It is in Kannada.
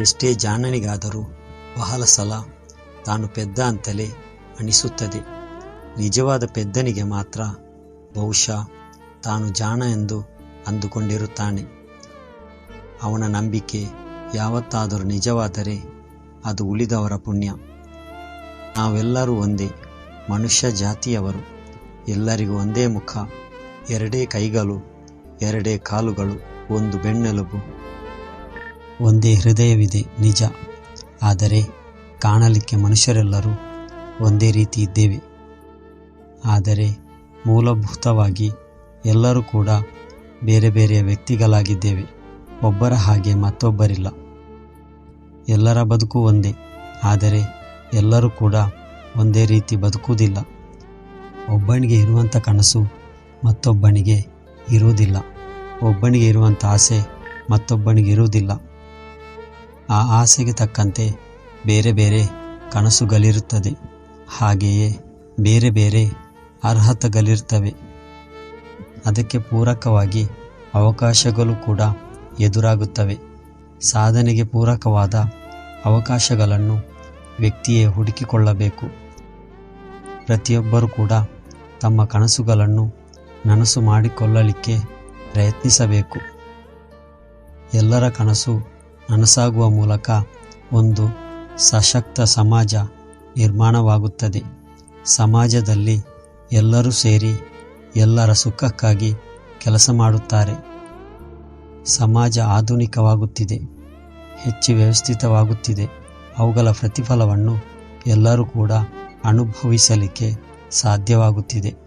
ಎಷ್ಟೇ ಜಾಣನಿಗಾದರೂ ಬಹಳ ಸಲ ತಾನು ಪೆದ್ದ ಅಂತಲೇ ಅನಿಸುತ್ತದೆ. ನಿಜವಾದ ಪೆದ್ದನಿಗೆ ಮಾತ್ರ ಬಹುಶಃ ತಾನು ಜಾಣ ಎಂದು ಅಂದುಕೊಂಡಿರುತ್ತಾನೆ. ಅವನ ನಂಬಿಕೆ ಯಾವತ್ತಾದರೂ ನಿಜವಾದರೆ ಅದು ಉಳಿದವರ ಪುಣ್ಯ. ನಾವೆಲ್ಲರೂ ಒಂದೇ ಮನುಷ್ಯ ಜಾತಿಯವರು. ಎಲ್ಲರಿಗೂ ಒಂದೇ ಮುಖ, ಎರಡೇ ಕೈಗಳು, ಎರಡೇ ಕಾಲುಗಳು, ಒಂದು ಬೆನ್ನೆಲುಬು. ಒಂದೇ ಹೃದಯವಿದೆ ನಿಜ. ಆದರೆ ಕಾಣಲಿಕ್ಕೆ ಮನುಷ್ಯರೆಲ್ಲರೂ ಒಂದೇ ರೀತಿ ಇದ್ದೇವೆ. ಆದರೆ ಮೂಲಭೂತವಾಗಿ ಎಲ್ಲರೂ ಕೂಡ ಬೇರೆ ಬೇರೆಯ ವ್ಯಕ್ತಿಗಳಾಗಿದ್ದೇವೆ. ಒಬ್ಬರ ಹಾಗೆ ಮತ್ತೊಬ್ಬರಿಲ್ಲ. ಎಲ್ಲರ ಬದುಕು ಒಂದೇ. ಆದರೆ ಎಲ್ಲರೂ ಕೂಡ ಒಂದೇ ರೀತಿ ಬದುಕುವುದಿಲ್ಲ. ಒಬ್ಬನಿಗೆ ಇರುವಂಥ ಕನಸು ಮತ್ತೊಬ್ಬನಿಗೆ ಇರುವುದಿಲ್ಲ. ಒಬ್ಬನಿಗೆ ಇರುವಂಥ ಆಸೆ ಮತ್ತೊಬ್ಬನಿಗೆ ಇರುವುದಿಲ್ಲ. ಆ ಆಸೆಗೆ ತಕ್ಕಂತೆ ಬೇರೆ ಬೇರೆ ಕನಸುಗಳಿರುತ್ತದೆ. ಹಾಗೆಯೇ ಬೇರೆ ಬೇರೆ ಅರ್ಹತೆಗಳಿರ್ತವೆ. ಅದಕ್ಕೆ ಪೂರಕವಾಗಿ ಅವಕಾಶಗಳು ಕೂಡ ಎದುರಾಗುತ್ತವೆ. ಸಾಧನೆಗೆ ಪೂರಕವಾದ ಅವಕಾಶಗಳನ್ನು ವ್ಯಕ್ತಿಯೇ ಹುಡುಕಿಕೊಳ್ಳಬೇಕು. ಪ್ರತಿಯೊಬ್ಬರೂ ಕೂಡ ತಮ್ಮ ಕನಸುಗಳನ್ನು ನನಸು ಮಾಡಿಕೊಳ್ಳಲಿಕ್ಕೆ ಪ್ರಯತ್ನಿಸಬೇಕು. ಎಲ್ಲರ ಕನಸು ನನಸಾಗುವ ಮೂಲಕ ಒಂದು ಸಶಕ್ತ ಸಮಾಜ ನಿರ್ಮಾಣವಾಗುತ್ತದೆ. ಸಮಾಜದಲ್ಲಿ ಎಲ್ಲರೂ ಸೇರಿ ಎಲ್ಲರ ಸುಖಕ್ಕಾಗಿ ಕೆಲಸ ಮಾಡುತ್ತಾರೆ. ಸಮಾಜ ಆಧುನಿಕವಾಗುತ್ತಿದೆ. ಹೆಚ್ಚು ವ್ಯವಸ್ಥಿತವಾಗುತ್ತಿದೆ. ಅವುಗಳ ಪ್ರತಿಫಲವನ್ನು ಎಲ್ಲರೂ ಕೂಡ ಅನುಭವಿಸಲಿಕ್ಕೆ ಸಾಧ್ಯವಾಗುತ್ತಿದೆ.